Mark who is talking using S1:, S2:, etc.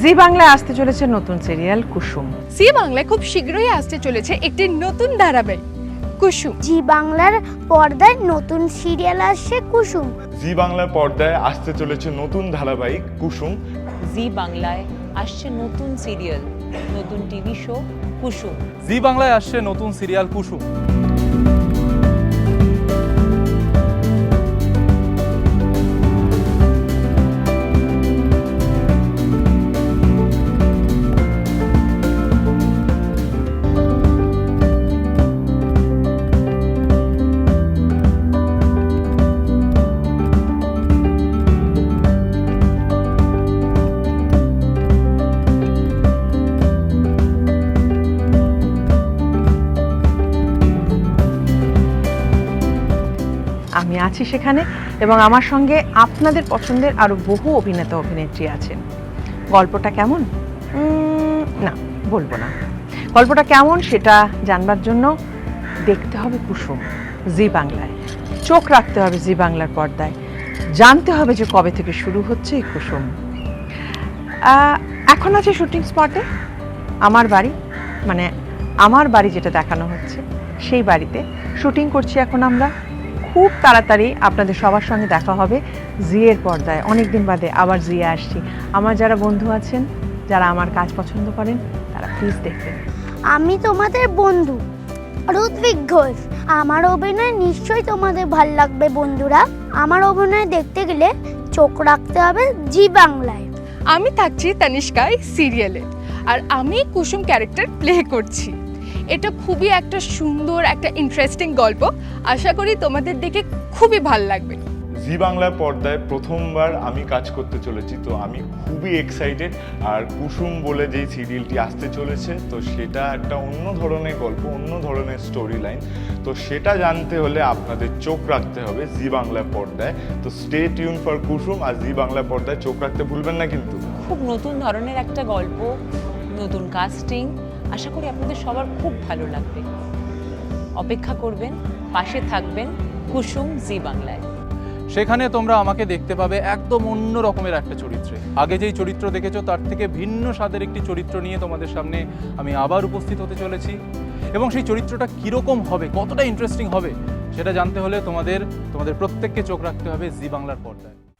S1: জি বাংলায় আসতে চলেছে নতুন সিরিয়াল কুসুম।
S2: জি বাংলায় খুব শীঘ্রই আসতে চলেছে একটি নতুন ধারাবাহিক কুসুম।
S3: জি বাংলার পর্দায় নতুন সিরিয়াল আসছে কুসুম।
S4: জি বাংলার পর্দায় আসতে চলেছে নতুন ধারাবাহিক কুসুম।
S5: জি বাংলায় আসছে নতুন সিরিয়াল নতুন টিভি শো কুসুম।
S6: জি বাংলায় আসছে নতুন সিরিয়াল কুসুম।
S1: আমি আছি সেখানে এবং আমার সঙ্গে আপনাদের পছন্দের আরও বহু অভিনেতা অভিনেত্রী আছেন। গল্পটা কেমন? না, বলব না। গল্পটা কেমন সেটা জানবার জন্য দেখতে হবে কুসুম জি বাংলায়। চোখ রাখতে হবে জি বাংলার পর্দায়। জানতে হবে যে কবে থেকে শুরু হচ্ছে এই কুসুম। এখন আছে শুটিং স্পটে। আমার বাড়ি মানে আমার বাড়ি যেটা দেখানো হচ্ছে, সেই বাড়িতে শুটিং করছি এখন আমরা। খুব তাড়াতাড়ি আপনাদের সবার সঙ্গে দেখা হবে জিয়ের পর্দায়। অনেক দিন বাদে আবার জিয়ে আসছি। আমার যারা বন্ধু আছেন যারা আমার কাজ পছন্দ করেন তারা প্লিজ দেখবেন।
S3: আমি তোমাদের বন্ধু ঋত্বিক ঘোষ। আমার অভিনয় নিশ্চয়ই তোমাদের ভালো লাগবে বন্ধুরা। আমার অভিনয় দেখতে গেলে চোখ রাখতে হবে জি বাংলায়।
S2: আমি থাকছি তানিষ্কায় সিরিয়ালে আর আমি কুসুম ক্যারেক্টার প্লে করছি। এটা খুবই একটা সুন্দর একটা ইন্টারেস্টিং গল্প। আশা করি তোমাদের দেখে খুবই ভালো লাগবে।
S4: জি বাংলার পর্দায় প্রথমবার আমি কাজ করতে চলেছি তো আমি খুবই এক্সাইটেড আর কুসুম বলে যেই সিরিয়ালটি আসতে চলেছে তো সেটা একটা অন্য ধরনের গল্প অন্য ধরনের স্টোরি লাইন তো সেটা জানতে হলে আপনাদের চোখ রাখতে হবে জি বাংলার পর্দায়। তো স্টে টিউন ফর কুসুম আর জি বাংলার পর্দায় চোখ রাখতে ভুলবেন না কিন্তু।
S5: খুব নতুন ধরনের একটা গল্প নতুন কাস্টিং আশা করি আপনাদের সবার খুব ভালো লাগবে। অপেক্ষা করবেন, পাশে থাকবেন কুসুম জি বাংলায়।
S6: সেখানে তোমরা আমাকে দেখতে পাবে একদম অন্য রকমের একটা চরিত্রে। আগে যেই চরিত্র দেখেছ, তার থেকে ভিন্ন স্বাদের একটি চরিত্র নিয়ে তোমাদের সামনে আমি আবার উপস্থিত হতে চলেছি। এবং সেই চরিত্রটা কীরকম হবে, কতটা ইন্টারেস্টিং হবে, সেটা জানতে হলে তোমাদের তোমাদের প্রত্যেককে চোখ রাখতে হবে জি বাংলার পর্দায়।